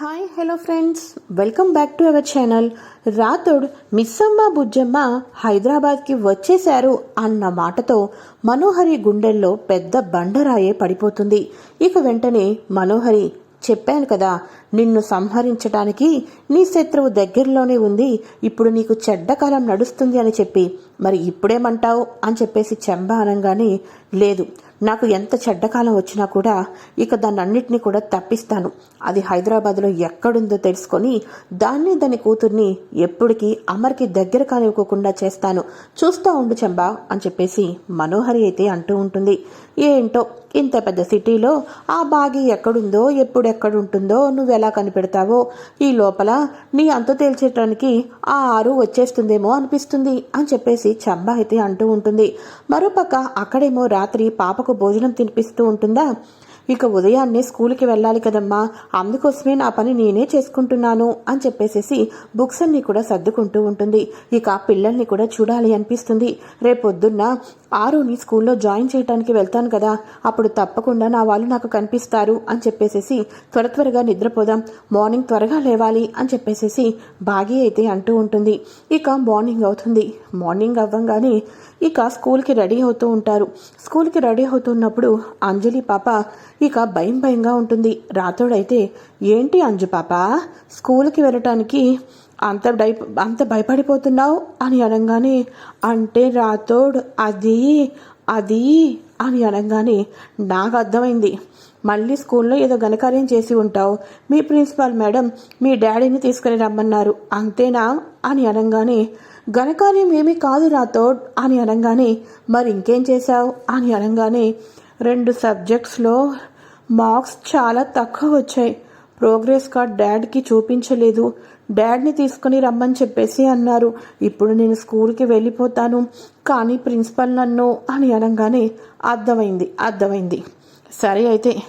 Hi hello friends welcome back to our channel Rathod Missamma Bujjamma హైదరాబాద్కి వచ్చేశారు అన్న మాటతో మనోహరి గుండెల్లో పెద్ద బండరాయే పడిపోతుంది. ఇక వెంటనే మనోహరి చెప్పాను కదా నిన్ను సంహరించడానికి నీ శత్రువు దగ్గరలోనే ఉంది. ఇప్పుడు నీకు చెడ్డ కాలం నడుస్తుంది అని చెప్పి. మరి ఇప్పుడేమంటావు? అని చెప్పేసి చెంబ అనగానే లేదు నాకు ఎంత చెడ్డకాలం వచ్చినా కూడా ఇక దాన్నన్నింటినీ కూడా తప్పిస్తాను. అది హైదరాబాద్లో ఎక్కడుందో తెలుసుకొని దాన్ని దాని కూతుర్ని ఎప్పటికీ అమర్కి దగ్గర కానివ్వకుండా చేస్తాను. చూస్తూ ఉండు చెంబా అని చెప్పేసి మనోహరి అయితే అంటూ ఉంటుంది. ఏంటో? ఇంత పెద్ద సిటీలో ఆ బాగి ఎక్కడుందో ఎప్పుడెక్కడుంటుందో నువ్వు ఎలా కనిపెడతావో? ఈ లోపల నీ అంత తేల్చేటానికి ఆ ఆరు వచ్చేస్తుందేమో అనిపిస్తుంది అని చెప్పేసి చంబా అయితే అంటూ ఉంటుంది. మరోపక్క అక్కడేమో రాత్రి పాపకు భోజనం తినిపిస్తూ ఉంటుందా? ఇక ఉదయాన్నే స్కూల్కి వెళ్ళాలి కదమ్మా. అందుకోసమే నా పని నేనే చేసుకుంటున్నాను అని చెప్పేసేసి బుక్స్ అన్ని కూడా సర్దుకుంటూ ఉంటుంది. ఇక పిల్లల్ని కూడా చూడాలి అనిపిస్తుంది. రేపొద్దున్న ఆరుని స్కూల్లో జాయిన్ చేయడానికి వెళ్తాను కదా. అప్పుడు తప్పకుండా నా వాళ్ళు నాకు కనిపిస్తారు అని చెప్పేసేసి త్వర త్వరగా నిద్రపోదాం. మార్నింగ్ త్వరగా లేవాలి అని చెప్పేసేసి బాగి అయితే అంటూ ఉంటుంది. ఇక మార్నింగ్ అవుతుంది. మార్నింగ్ అవ్వంగానే ఇక స్కూల్కి రెడీ అవుతూ ఉంటారు. స్కూల్కి రెడీ అవుతున్నప్పుడు అంజలి పాప ఇక భయం భయంగా ఉంటుంది. రాతోడైతే ఏంటి అంజు పాప? స్కూల్కి వెళ్ళటానికి అంత డై అంత భయపడిపోతున్నావు? అని అనగానే అంటే రాతోడ్ అది అది అని అనగానే నాకు అర్థమైంది. మళ్ళీ స్కూల్లో ఏదో ఘనకార్యం చేసి ఉంటావు. మీ ప్రిన్సిపాల్ మేడం మీ డాడీని తీసుకుని రమ్మన్నారు. అంతేనా? అని అనగానే ఘనకార్యం ఏమీ కాదు నాతో అని అనగానే మరి ఇంకేం చేశావు? అని అనగానే రెండు సబ్జెక్ట్స్లో మార్క్స్ చాలా తక్కువ వచ్చాయి. ప్రోగ్రెస్ కార్డ్ డాడ్కి చూపించలేదు. డాడ్ని తీసుకుని రమ్మని చెప్పేసి అన్నారు. ఇప్పుడు నేను స్కూల్కి వెళ్ళిపోతాను. కానీ ప్రిన్సిపల్ నన్ను అని అనగానే అర్థమైంది అర్థమైంది. సరే అయితే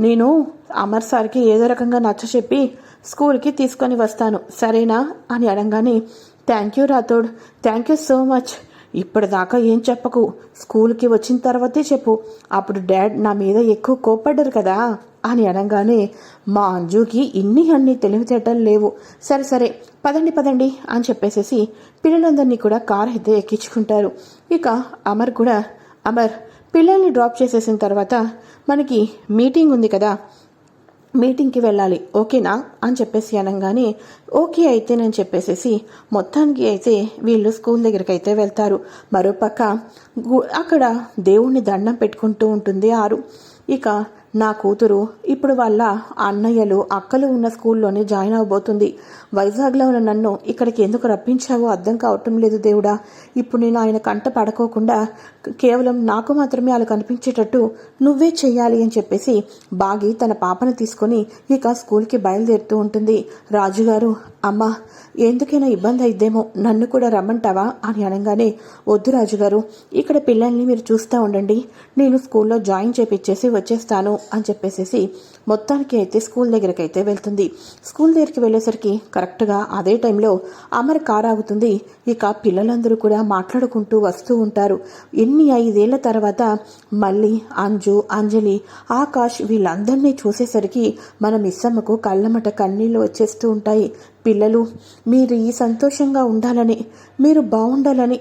నేను అమర్ సార్కి ఏదో రకంగా నచ్చ చెప్పి స్కూల్కి తీసుకొని వస్తాను. సరేనా? అని అనగానే thank you Rathod. Thank you so much. ఇప్పటిదాకా ఏం చెప్పకు. స్కూల్కి వచ్చిన తర్వాతే చెప్పు. అప్పుడు డాడ్ నా మీద ఎక్కువ కోప్పడ్డారు కదా అని అనగానే మా అంజుకి ఇన్ని అన్ని తెలివితేటలు లేవు. సరే సరే పదండి పదండి అని చెప్పేసేసి పిల్లలందరినీ కూడా కార్ అయితే ఎక్కించుకుంటారు. ఇక అమర్ కూడా అమర్ పిల్లల్ని డ్రాప్ చేసేసిన తర్వాత మనకి మీటింగ్ ఉంది కదా. మీటింగ్కి వెళ్ళాలి ఓకేనా? అని చెప్పేసి అనగానే ఓకే అయితే నేను చెప్పేసేసి మొత్తానికి అయితే వీళ్ళు స్కూల్ దగ్గరికి అయితే వెళ్తారు. మరోపక్క అక్కడ దేవుణ్ణి దండం పెట్టుకుంటూ ఉంటుంది ఆరు. ఇక నా కూతురు ఇప్పుడు వాళ్ళ అన్నయ్యలు అక్కలు ఉన్న స్కూల్లోనే జాయిన్ అవబోతుంది. వైజాగ్లో ఉన్న నన్ను ఇక్కడికి ఎందుకు రప్పించావో అర్థం కావటం లేదు దేవుడా. ఇప్పుడు నేను ఆయన కంట పడకోకుండా కేవలం నాకు మాత్రమే వాళ్ళు కనిపించేటట్టు నువ్వే చెయ్యాలి అని చెప్పేసి బాగి తన పాపను తీసుకొని ఇక స్కూల్కి బయలుదేరుతూ ఉంటుంది. రాజుగారు అమ్మా ఎందుకైనా ఇబ్బంది అయిద్దేమో నన్ను కూడా రమ్మంటావా? అని అనగానే వద్దు రాజుగారు ఇక్కడ పిల్లల్ని మీరు చూస్తూ ఉండండి. నేను స్కూల్లో జాయిన్ చేపించేసి వచ్చేస్తాను అని చెప్పేసేసి మొత్తానికి అయితే స్కూల్ దగ్గరికి అయితే వెళ్తుంది. స్కూల్ దగ్గరికి వెళ్ళేసరికి కరెక్ట్గా అదే టైంలో అమర్ కార్ ఆగుతుంది. ఇక పిల్లలందరూ కూడా మాట్లాడుకుంటూ వస్తూ ఉంటారు. ఎన్ని ఐదేళ్ళ తర్వాత మళ్ళీ అంజు అంజలి ఆకాష్ వీళ్ళందరినీ చూసేసరికి మన మిస్సమ్మకు కళ్ళమట కన్నీళ్ళు వచ్చేస్తూ ఉంటాయి. పిల్లలు మీరు ఈ సంతోషంగా ఉండాలని మీరు బాగుండాలని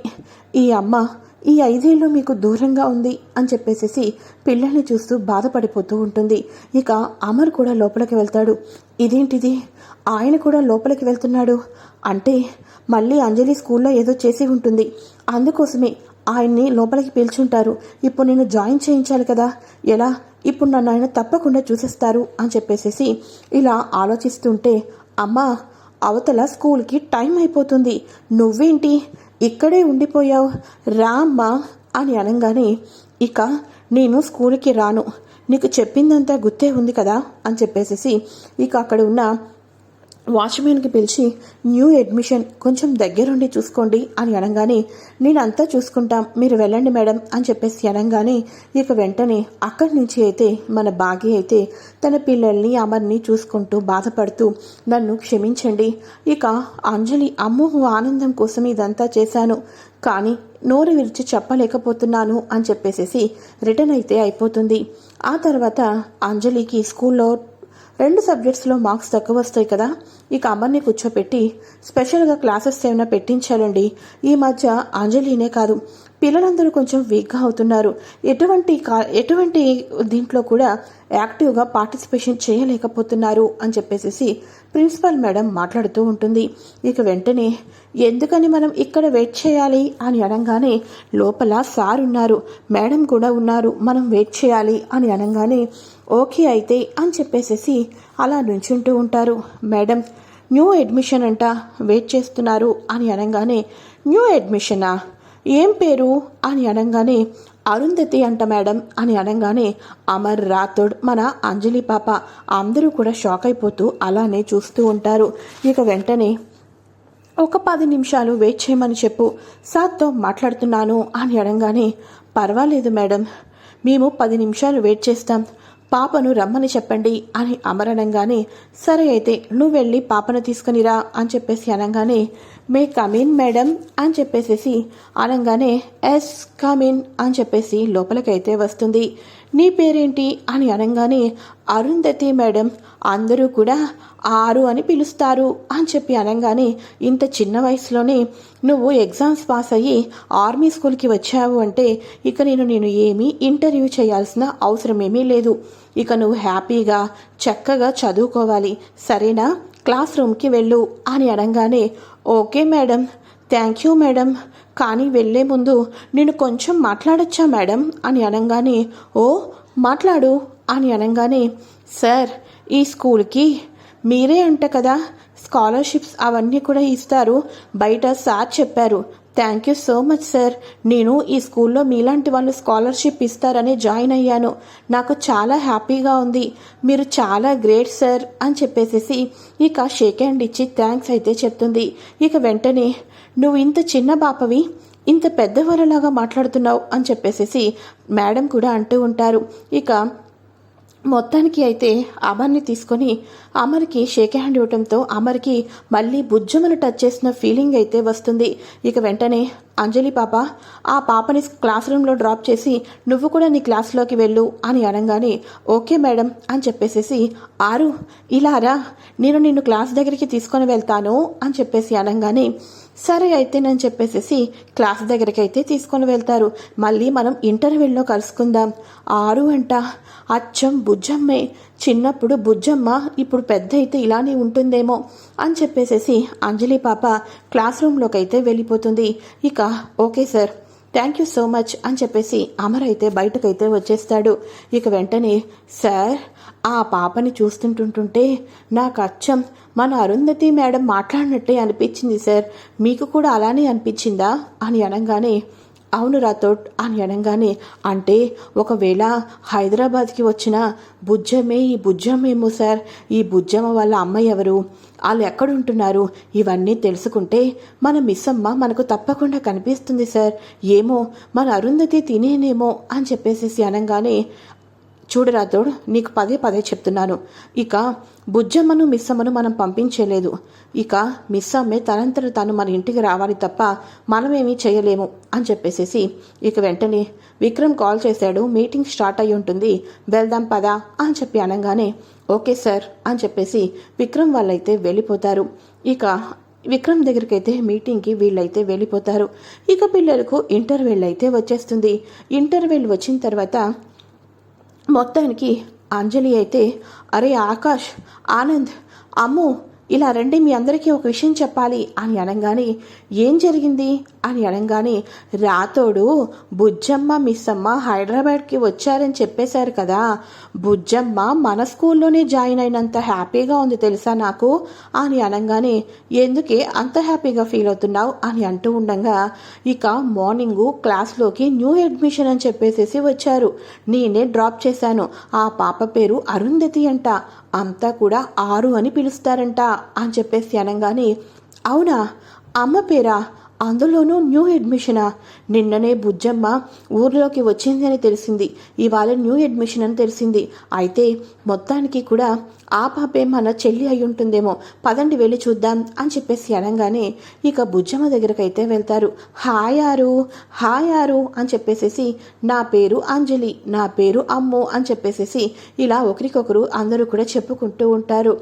ఈ అమ్మ ఈ ఐదేళ్ళు మీకు దూరంగా ఉంది అని చెప్పేసేసి పిల్లల్ని చూస్తూ బాధపడిపోతూ ఉంటుంది. ఇక అమర్ కూడా లోపలికి వెళ్తాడు. ఇదేంటిది? ఆయన కూడా లోపలికి వెళ్తున్నాడు. అంటే మళ్ళీ అంజలి స్కూల్లో ఏదో చేసి ఉంటుంది. అందుకోసమే ఆయన్ని లోపలికి పిలుచుంటారు. ఇప్పుడు నేను జాయిన్ చేయించాలి కదా. ఎలా? ఇప్పుడు నన్ను ఆయన తప్పకుండా చూసేస్తారు అని చెప్పేసేసి ఇలా ఆలోచిస్తుంటే అమ్మా అవతల స్కూల్కి టైం అయిపోతుంది. నువ్వేంటి? ఇక్కడే ఉండిపోయావు. రామ్మా అని అనగానే ఇక నేను స్కూల్కి రాను. నీకు చెప్పిందంతా గుర్తే ఉంది కదా? అని చెప్పేసేసి ఇక అక్కడ ఉన్న వాచ్మెన్కి పిలిచి న్యూ అడ్మిషన్ కొంచెం దగ్గరుండి చూసుకోండి అని అనగానే నేనంతా చూసుకుంటాం మీరు వెళ్ళండి మేడం అని చెప్పేసి అనగానే ఇక వెంటనే అక్కడి నుంచి అయితే మన బాగి అయితే తన పిల్లల్ని అమర్ని చూసుకుంటూ బాధపడుతూ నన్ను క్షమించండి ఇక అంజలి అమ్ము ఆనందం కోసం ఇదంతా చేశాను కానీ నోరు విరిచి చెప్పలేకపోతున్నాను అని చెప్పేసేసి రిటర్న్ అయితే అయిపోతుంది. ఆ తర్వాత అంజలికి స్కూల్లో రెండు సబ్జెక్ట్స్లో మార్క్స్ తక్కువ వస్తాయి కదా. ఇక అమ్మని కూర్చోపెట్టి స్పెషల్గా క్లాసెస్ ఏమైనా పెట్టించాలండి. ఈ మధ్య అంజలినే కాదు పిల్లలందరూ కొంచెం వీక్గా అవుతున్నారు. ఎటువంటి కా- ఎటువంటి దీంట్లో కూడా యాక్టివ్గా పార్టిసిపేషన్ చేయలేకపోతున్నారు అని చెప్పేసి ప్రిన్సిపల్ మేడం మాట్లాడుతూ ఉంటుంది. ఇక వెంటనే ఎందుకని మనం ఇక్కడ వెయిట్ చేయాలి? అని అనగానే లోపల సార్ ఉన్నారు. మేడం కూడా ఉన్నారు. మనం వెయిట్ చేయాలి. అని అనగానే ఓకే అయితే అని చెప్పేసేసి అలా నుంచుంటూ ఉంటారు. మేడం న్యూ అడ్మిషన్ అంట. వెయిట్ చేస్తున్నారు. అని అనగానే న్యూ అడ్మిషనా? ఏం పేరు? అని అనగానే అరుంధతి అంట మేడం అని అనగానే అమర్ రాథోడ్ మన అంజలి పాప అందరూ కూడా షాక్ అయిపోతూ అలానే చూస్తూ ఉంటారు. ఇక వెంటనే ఒక పది నిమిషాలు వెయిట్ చేయమని చెప్పు సార్తో మాట్లాడుతున్నాను అని అనగానే పర్వాలేదు మేడం మేము పది నిమిషాలు వెయిట్ చేస్తాం. పాపను రమ్మని చెప్పండి అని అమరనంగానే సరే అయితే నువ్వు వెళ్ళి పాపను తీసుకునిరా అని చెప్పేసి అనగానే మే కమిన్ మేడం అని చెప్పేసేసి అనగానే ఎస్ కమిన్ అని చెప్పేసి లోపలికైతే వస్తుంది. నీ పేరేంటి? అని అనగానే అరుంధతి మేడం అందరూ కూడా ఆరు అని పిలుస్తారు అని చెప్పి అనగానే ఇంత చిన్న వయసులోనే నువ్వు ఎగ్జామ్స్ పాస్ అయ్యి ఆర్మీ స్కూల్కి వచ్చావు అంటే ఇక నేను నేను ఏమీ ఇంటర్వ్యూ చేయాల్సిన అవసరం ఏమీ లేదు. ఇక నువ్వు హ్యాపీగా చక్కగా చదువుకోవాలి. సరేనా? క్లాస్ రూమ్కి వెళ్ళు అని అనగానే okay madam thank you madam కానీ వెళ్ళే ముందు నేను కొంచెం మాట్లాడొచ్చా మేడం అని అనగానే ఓ మాట్లాడు అని అనగానే సార్ ఈ స్కూల్కి మీరే అంట కదా స్కాలర్షిప్స్ అవన్నీ కూడా ఇస్తారు. బయట సార్ చెప్పారు thank you so much sir నేను ఈ స్కూల్లో మీలాంటి వాళ్ళు స్కాలర్షిప్ ఇస్తారని జాయిన్ అయ్యాను. నాకు చాలా హ్యాపీగా ఉంది. మీరు చాలా గ్రేట్ సార్ అని చెప్పేసేసి ఇక షేక్ హ్యాండ్ ఇచ్చి థ్యాంక్స్ అయితే చెప్తుంది. ఇక వెంటనే నువ్వు ఇంత చిన్న బాపవి ఇంత పెద్దవాళ్ళలాగా మాట్లాడుతున్నావు అని చెప్పేసేసి మేడం కూడా అంటూ ఉంటారు. ఇక మొత్తానికి అయితే అమర్ని తీసుకొని అమర్కి షేక్ హ్యాండ్ ఇవ్వటంతో అమర్కి మళ్ళీ బుజ్జమను టచ్ చేసిన ఫీలింగ్ అయితే వస్తుంది. ఇక వెంటనే అంజలి పాప ఆ పాపని క్లాస్ రూమ్లో డ్రాప్ చేసి నువ్వు కూడా నీ క్లాస్లోకి వెళ్ళు అని అనగానే ఓకే మేడం అని చెప్పేసేసి ఆరు ఇలా రా నేను నిన్ను క్లాస్ దగ్గరికి తీసుకొని వెళ్తాను అని చెప్పేసి అనగానే సరే అయితే నేను చెప్పేసేసి క్లాస్ దగ్గరికి అయితే తీసుకొని వెళ్తారు. మళ్ళీ మనం ఇంటర్వెల్లో కలుసుకుందాం. ఆరు అంట. అచ్చం బుజ్జమ్మే. చిన్నప్పుడు బుజ్జమ్మ ఇప్పుడు పెద్ద అయితే ఇలానే ఉంటుందేమో అని చెప్పేసేసి అంజలి పాప క్లాస్ రూమ్లోకి అయితే వెళ్ళిపోతుంది. ఇక okay sir. Thank you so much అని చెప్పేసి అమర్ అయితే బయటకైతే వచ్చేస్తాడు. ఇక వెంటనే సార్ ఆ పాపని చూస్తుంటుంటుంటే నాకు అచ్చం. మన అరుంధతి మేడం మాట్లాడినట్టే అనిపించింది సార్. మీకు కూడా అలానే అనిపించిందా? అని అనగానే అవును రాథోడ్ అని అనగానే అంటే ఒకవేళ హైదరాబాద్కి వచ్చిన బుజ్జమే ఈ బుజ్జమేమో సార్ ఈ బుజ్జమ్మ వాళ్ళ అమ్మ ఎవరు వాళ్ళు ఎక్కడుంటున్నారు ఇవన్నీ తెలుసుకుంటే మన మిస్సమ్మ మనకు తప్పకుండా కనిపిస్తుంది సార్ ఏమో మన అరుంధతి తినేనేమో అని చెప్పేసేసి అనగానే చూడు రాథోడ్ నీకు పదే పదే చెప్తున్నాను. ఇక బుజ్జమ్మను మిస్సమ్మను మనం పంపించలేదు. ఇక మిస్సమ్మే తనంతట తాను మన ఇంటికి రావాలి తప్ప మనమేమీ చేయలేము అని చెప్పేసేసి ఇక వెంటనే విక్రమ్ కాల్ చేశాడు. మీటింగ్ స్టార్ట్ అయి ఉంటుంది. వెళ్దాం పదా అని చెప్పి అనగానే ఓకే సార్ అని చెప్పేసి విక్రమ్ వాళ్ళైతే వెళ్ళిపోతారు. ఇక విక్రమ్ దగ్గరికి అయితే మీటింగ్కి వీళ్ళైతే వెళ్ళిపోతారు. ఇక పిల్లలకు ఇంటర్వెల్ అయితే వచ్చేస్తుంది. ఇంటర్వెల్ వచ్చిన తర్వాత మొత్తానికి అంజలి అయితే అరే ఆకాష్ ఆనంద్ అమ్ము ఇలా రండి మీ అందరికీ ఒక విషయం చెప్పాలి అని అనగానే ఏం జరిగింది? అని అనగానే రాతోడు బుజ్జమ్మ మిస్సమ్మ హైదరాబాద్కి వచ్చారని చెప్పేశారు కదా. బుజ్జమ్మ మన స్కూల్లోనే జాయిన్ అయినంత హ్యాపీగా ఉంది తెలుసా నాకు? అని అనగానే ఎందుకే అంత హ్యాపీగా ఫీల్ అవుతున్నావు? అని అంటూ ఉండగా ఇక మార్నింగ్ క్లాస్లోకి న్యూ అడ్మిషన్ అని చెప్పేసేసి వచ్చారు. నేనే డ్రాప్ చేశాను. ఆ పాప పేరు అరుంధతి అంట. అంతా కూడా ఆరు అని పిలుస్తారంట. అని చెప్పేసి అనగానే అవునా? అమ్మ పేరా అందులోనూ న్యూ అడ్మిషనా? నిన్ననే బుజ్జమ్మ ఊర్లోకి వచ్చింది అని తెలిసింది. ఇవాళ న్యూ అడ్మిషన్ అని తెలిసింది. అయితే మొత్తానికి కూడా ఆ పాపే మన చెల్లి అయి ఉంటుందేమో. పదండి వెళ్ళి చూద్దాం అని చెప్పేసి అనగానే ఇక బుజ్జమ్మ దగ్గరకైతే వెళ్తారు. హాయారు హాయారు అని చెప్పేసేసి నా పేరు అంజలి నా పేరు అమ్ము అని చెప్పేసేసి ఇలా ఒకరికొకరు అందరూ కూడా చెప్పుకుంటూ ఉంటారు.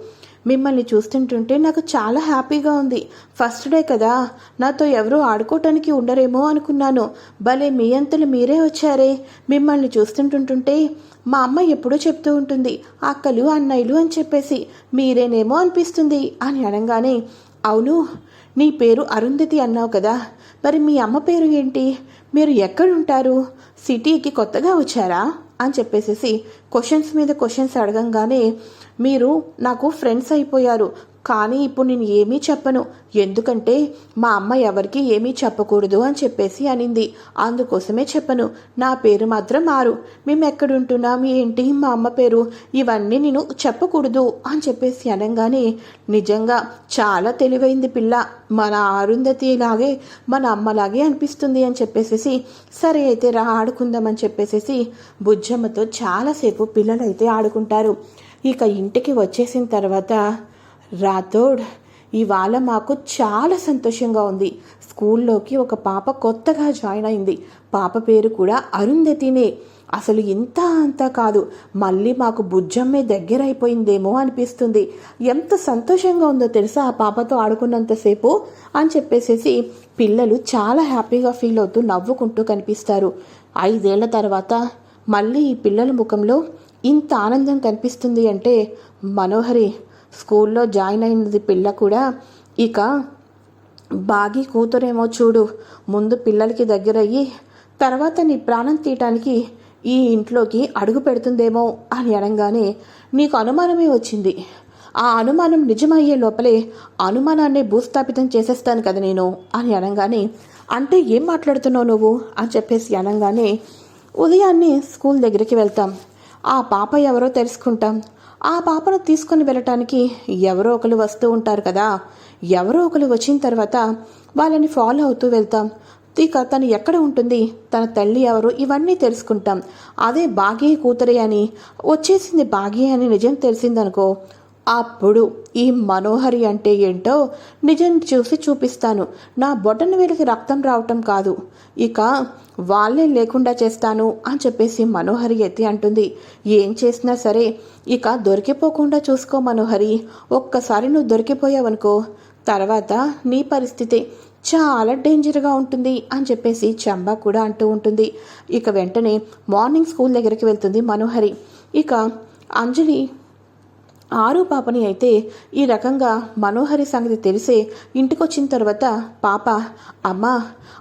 మిమ్మల్ని చూస్తుంటుంటే నాకు చాలా హ్యాపీగా ఉంది. ఫస్ట్ డే కదా నాతో ఎవరూ ఆడుకోవటానికి ఉండరేమో అనుకున్నాను. భలే మీ అంతలు మీరే వచ్చారే. మిమ్మల్ని చూస్తుంటుంటుంటే మా అమ్మ ఎప్పుడూ చెప్తూ ఉంటుంది అక్కలు అన్నయ్యలు అని చెప్పేసి. మీరేనేమో అనిపిస్తుంది అని అనగానే అవును నీ పేరు అరుంధతి అన్నావు కదా. మరి మీ అమ్మ పేరు ఏంటి? మీరు ఎక్కడుంటారు? సిటీకి కొత్తగా వచ్చారా? అని చెప్పేసేసి క్వశ్చన్స్ మీద క్వశ్చన్స్ అడగంగానే మీరు నాకు ఫ్రెండ్స్ అయిపోయారు. కానీ ఇప్పుడు నేను ఏమీ చెప్పను. ఎందుకంటే మా అమ్మ ఎవరికి ఏమీ చెప్పకూడదు అని చెప్పేసి అనింది. అందుకోసమే చెప్పను. నా పేరు మాత్రం మారు. మేము ఎక్కడుంటున్నాం? ఏంటి? మా అమ్మ పేరు. ఇవన్నీ నేను చెప్పకూడదు అని చెప్పేసి అనగానే నిజంగా చాలా తెలివైంది పిల్ల. మన అరుంధతిలాగే మన అమ్మలాగే అనిపిస్తుంది అని చెప్పేసేసి సరే అయితే రా ఆడుకుందామని చెప్పేసేసి బుజ్జమ్మతో చాలాసేపు పిల్లలైతే ఆడుకుంటారు. ఇక ఇంటికి వచ్చేసిన తర్వాత రాథోడ్ ఇవాళ మాకు చాలా సంతోషంగా ఉంది. స్కూల్లోకి ఒక పాప కొత్తగా జాయిన్ అయింది. పాప పేరు కూడా అరుంధతినే. అసలు ఇంత అంతా కాదు. మళ్ళీ మాకు బుజ్జమ్మే దగ్గర అయిపోయిందేమో అనిపిస్తుంది. ఎంత సంతోషంగా ఉందో తెలుసా ఆ పాపతో ఆడుకున్నంతసేపు? అని చెప్పేసేసి పిల్లలు చాలా హ్యాపీగా ఫీల్ అవుతూ నవ్వుకుంటూ కనిపిస్తారు. ఐదేళ్ళ తర్వాత మళ్ళీ ఈ పిల్లల ముఖంలో ఇంత ఆనందం కనిపిస్తుంది అంటే మనోహరి స్కూల్లో జాయిన్ అయినది పిల్ల కూడా ఇక బాగి కూతురేమో చూడు. ముందు పిల్లలకి దగ్గరయ్యి తర్వాత నీ ప్రాణం తీయటానికి ఈ ఇంట్లోకి అడుగు పెడుతుందేమో అని అనగానే నీకు అనుమానమే వచ్చింది. ఆ అనుమానం నిజమయ్యే లోపలే అనుమానాన్ని భూస్థాపితం చేసేస్తాను కదా నేను అని అనగానే అంటే ఏం మాట్లాడుతున్నావు నువ్వు? అని చెప్పేసి అనగానే ఉదయాన్నే స్కూల్ దగ్గరికి వెళ్తాం. ఆ పాప ఎవరో తెలుసుకుంటాం. ఆ పాపను తీసుకొని వెళ్ళటానికి ఎవరో ఒకరు వస్తూ ఉంటారు కదా. ఎవరో ఒకరు వచ్చిన తర్వాత వాళ్ళని ఫాలో అవుతూ వెళ్తాం. ఇక తను ఎక్కడ ఉంటుంది? తన తల్లి ఎవరు? ఇవన్నీ తెలుసుకుంటాం. అదే భాగ్య కూతురే అని. వచ్చేసింది భాగ్య అని నిజం తెలిసిందనుకో అప్పుడు ఈ మనోహరి అంటే ఏంటో నిజం చూసి చూపిస్తాను. నా బొటన వేలికి రక్తం రావటం కాదు. ఇక వాళ్ళే లేకుండా చేస్తాను అని చెప్పేసి మనోహరి ఎత్తి అంటుంది. ఏం చేసినా సరే ఇక దొరికిపోకుండా చూసుకో మనోహరి. ఒక్కసారి నువ్వు దొరికిపోయావనుకో తర్వాత నీ పరిస్థితి చాలా డేంజర్గా ఉంటుంది అని చెప్పేసి చంబా కూడా అంటూ ఉంటుంది. ఇక వెంటనే మార్నింగ్ స్కూల్ దగ్గరికి వెళ్తుంది మనోహరి. ఇక అంజలి ఆరు పాపని అయితే ఈ రకంగా మనోహరి సంగతి తెలిసే ఇంటికొచ్చిన తర్వాత పాప అమ్మా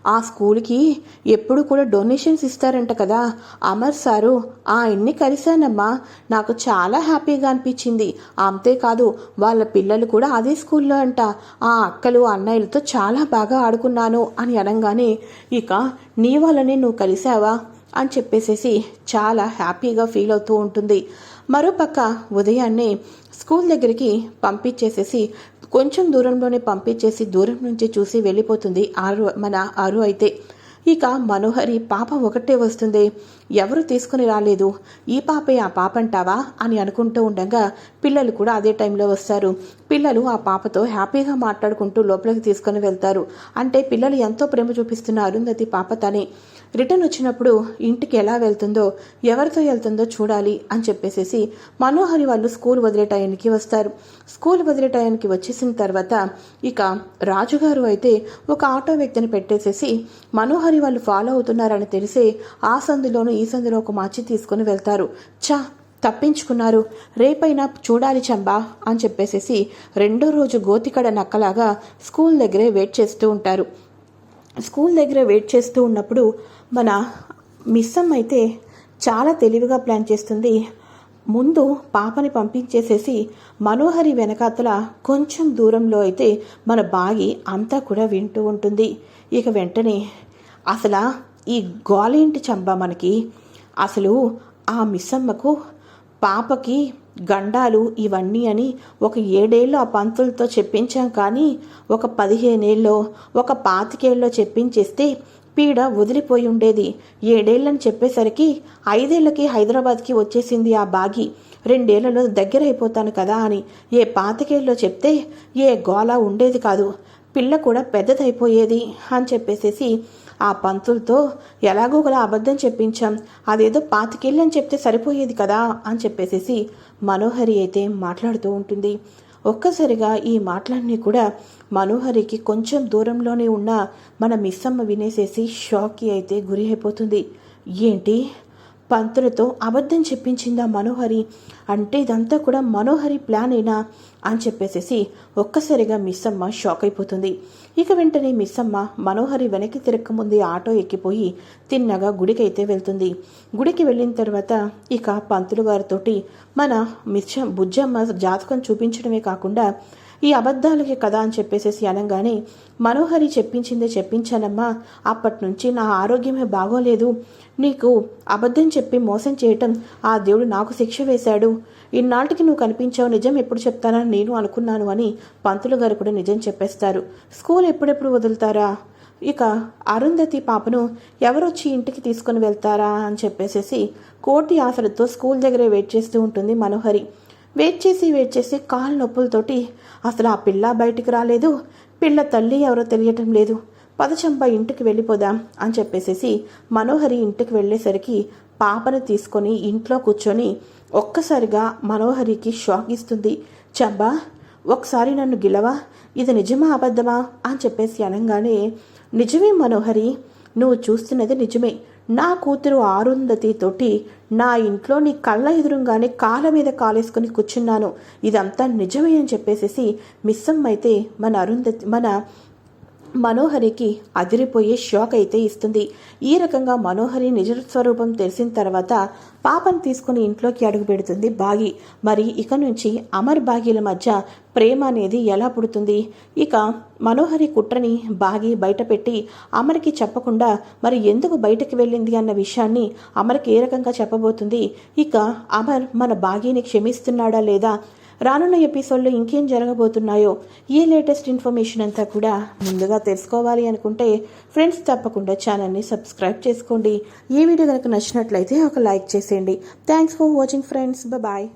ఆ స్కూల్కి ఎప్పుడు కూడా డొనేషన్స్ ఇస్తారంట కదా అమర్ సారు ఆయన్ని కలిశానమ్మా నాకు చాలా హ్యాపీగా అనిపించింది. అంతేకాదు వాళ్ళ పిల్లలు కూడా అదే స్కూల్లో అంట. ఆ అక్కలు అన్నయ్యలతో చాలా బాగా ఆడుకున్నాను అని అనగానే ఇక నీ వాళ్ళని నువ్వు కలిశావా? అని చెప్పేసేసి చాలా హ్యాపీగా ఫీల్ అవుతూ ఉంటుంది. మరోపక్క ఉదయాన్నే స్కూల్ దగ్గరికి పంపించేసేసి కొంచెం దూరంలోనే పంపించేసి దూరం నుంచి చూసి వెళ్ళిపోతుంది ఆరు మన ఆరు అయితే. ఇక మనోహరి పాప ఒకటే వస్తుంది. ఎవరు తీసుకుని రాలేదు. ఈ పాపే ఆ పాప అంటావా? అని అనుకుంటూ ఉండగా పిల్లలు కూడా అదే టైంలో వస్తారు. పిల్లలు ఆ పాపతో హ్యాపీగా మాట్లాడుకుంటూ లోపలికి తీసుకొని వెళ్తారు. అంటే పిల్లలు ఎంతో ప్రేమ చూపిస్తున్న అరుంధతి పాప తనే. రిటర్న్ వచ్చినప్పుడు ఇంటికి ఎలా వెళ్తుందో ఎవరితో వెళ్తుందో చూడాలి అని చెప్పేసేసి మనోహరి వాళ్ళు స్కూల్ వదిలే టయానికి వస్తారు. స్కూల్ వదిలే టయానికి వచ్చేసిన తర్వాత ఇక రాజుగారు అయితే ఒక ఆటో వ్యక్తిని పెట్టేసేసి మనోహరి వాళ్ళు ఫాలో అవుతున్నారని తెలిసే ఆ సందులోనూ ఈ సందులో ఒక మచ్చి తీసుకుని వెళ్తారు. చా తప్పించుకున్నారు. రేపైనా చూడాలి చంబా అని చెప్పేసేసి రెండో రోజు గోతికడ నక్కలాగా స్కూల్ దగ్గరే వెయిట్ చేస్తూ ఉంటారు. స్కూల్ దగ్గర వెయిట్ చేస్తూ ఉన్నప్పుడు మన మిస్సమ్ అయితే చాలా తెలివిగా ప్లాన్ చేస్తుంది. ముందు పాపని పంపించేసేసి మనోహరి వెనకాతల కొంచెం దూరంలో అయితే మన బాగి అంతా కూడా వింటూ ఉంటుంది. ఇక వెంటనే అసలు ఈ గోలేంటి చంబా మనకి అసలు ఆ మిస్సమ్మకు పాపకి గండాలు ఇవన్నీ అని ఒక ఏడేళ్ళు ఆ పంతులతో చెప్పించాం కానీ ఒక పదిహేనేళ్ళో ఒక పాతికేళ్ళలో చెప్పించేస్తే పీడ వదిలిపోయి ఉండేది. ఏడేళ్ళని చెప్పేసరికి ఐదేళ్ళకి హైదరాబాద్కి వచ్చేసింది ఆ బాగి. రెండేళ్ళలో దగ్గర అయిపోతాను కదా అని ఏ పాతికేళ్ళలో చెప్తే ఏ గోలా ఉండేది కాదు. పిల్ల కూడా పెద్దదైపోయేది అని చెప్పేసేసి ఆ పంతులతో ఎలాగో ఒకలా అబద్ధం చెప్పించాం. అదేదో పాతికేళ్ళని చెప్తే సరిపోయేది కదా అని చెప్పేసేసి మనోహరి అయితే మాట్లాడుతూ ఉంటుంది. ఒక్కసారిగా ఈ మాటలన్నీ కూడా మనోహరికి కొంచెం దూరంలోనే ఉన్న మన మిస్సమ్మ వినేసేసి షాక్కి అయితే గురి అయిపోతుంది. ఏంటి? పంతులతో అబద్ధం చెప్పించిందా మనోహరి? అంటే ఇదంతా కూడా మనోహరి ప్లాన్ అయినా అని చెప్పేసేసి ఒక్కసారిగా మిస్సమ్మ షాక్ అయిపోతుంది. ఇక వెంటనే మిస్సమ్మ మనోహరి వెనక్కి తిరగకముందే ఆటో ఎక్కిపోయి తిన్నగా గుడికైతే వెళ్తుంది. గుడికి వెళ్ళిన తర్వాత ఇక పంతులు గారితోటి మన మిచ్చ బుజ్జమ్మ జాతకం చూపించడమే కాకుండా ఈ అబద్ధాలకి కదా అని చెప్పేసేసి అనగానే మనోహరి చెప్పించిందే చెప్పించానమ్మా. అప్పటి నుంచి నా ఆరోగ్యమే బాగోలేదు. నీకు అబద్ధం చెప్పి మోసం చేయటం ఆ దేవుడు నాకు శిక్ష వేశాడు. ఇన్నాళ్ళకి నువ్వు కనిపించావు నిజం ఎప్పుడు చెప్తానని నేను అనుకున్నాను అని పంతులు గారు కూడా నిజం చెప్పేస్తారు. స్కూల్ ఎప్పుడెప్పుడు వదులుతారా? ఇక అరుంధతి పాపను ఎవరొచ్చి ఇంటికి తీసుకొని వెళ్తారా? అని చెప్పేసేసి కోటి ఆశలతో స్కూల్ దగ్గరే వెయిట్ చేస్తూ ఉంటుంది మనోహరి. వెయిట్ చేసి వెయిట్ చేసి కాలు నొప్పులతోటి అసలు ఆ పిల్ల బయటికి రాలేదు. పిల్ల తల్లి ఎవరో తెలియటం లేదు. పదచంప ఇంటికి వెళ్ళిపోదాం అని చెప్పేసేసి మనోహరి ఇంటికి వెళ్ళేసరికి పాపను తీసుకొని ఇంట్లో కూర్చొని ఒక్కసారిగా మనోహరికి షాక్ ఇస్తుంది. చంబా ఒకసారి నన్ను గిలవా? ఇది నిజమా అబద్ధమా? అని చెప్పేసి అనగానే నిజమే మనోహరి నువ్వు చూస్తున్నది నిజమే. నా కూతురు ఆరుంధతి తోటి నా ఇంట్లో నీ కళ్ళ ఎదురుగానే కాళ్ళ మీద కాలేసుకుని కూర్చున్నాను. ఇదంతా నిజమే అని చెప్పేసేసి మిస్సమ్మ అయితే మన అరుంధతి మన మనోహరికి అదిరిపోయే షాక్ అయితే ఇస్తుంది. ఈ రకంగా మనోహరి నిజ స్వరూపం తెలిసిన తర్వాత పాపను తీసుకుని ఇంట్లోకి అడుగు పెడుతుంది బాగి. మరి ఇక నుంచి అమర్ బాగీల మధ్య ప్రేమ అనేది ఎలా పుడుతుంది? ఇక మనోహరి కుట్రని బాగి బయటపెట్టి అమర్కి చెప్పకుండా మరి ఎందుకు బయటకు వెళ్ళింది అన్న విషయాన్ని అమర్కి ఏ రకంగా చెప్పబోతుంది? ఇక అమర్ మన బాగీని క్షమిస్తున్నాడా లేదా? రానున్న ఎపిసోడ్లో ఇంకేం జరగబోతున్నాయో ఏ లేటెస్ట్ ఇన్ఫర్మేషన్ అంతా కూడా ముందుగా తెలుసుకోవాలి అనుకుంటే ఫ్రెండ్స్ తప్పకుండా ఛానల్ని సబ్స్క్రైబ్ చేసుకోండి. ఈ వీడియో కనుక నచ్చినట్లయితే ఒక లైక్ చేసేయండి. Thanks for watching friends bye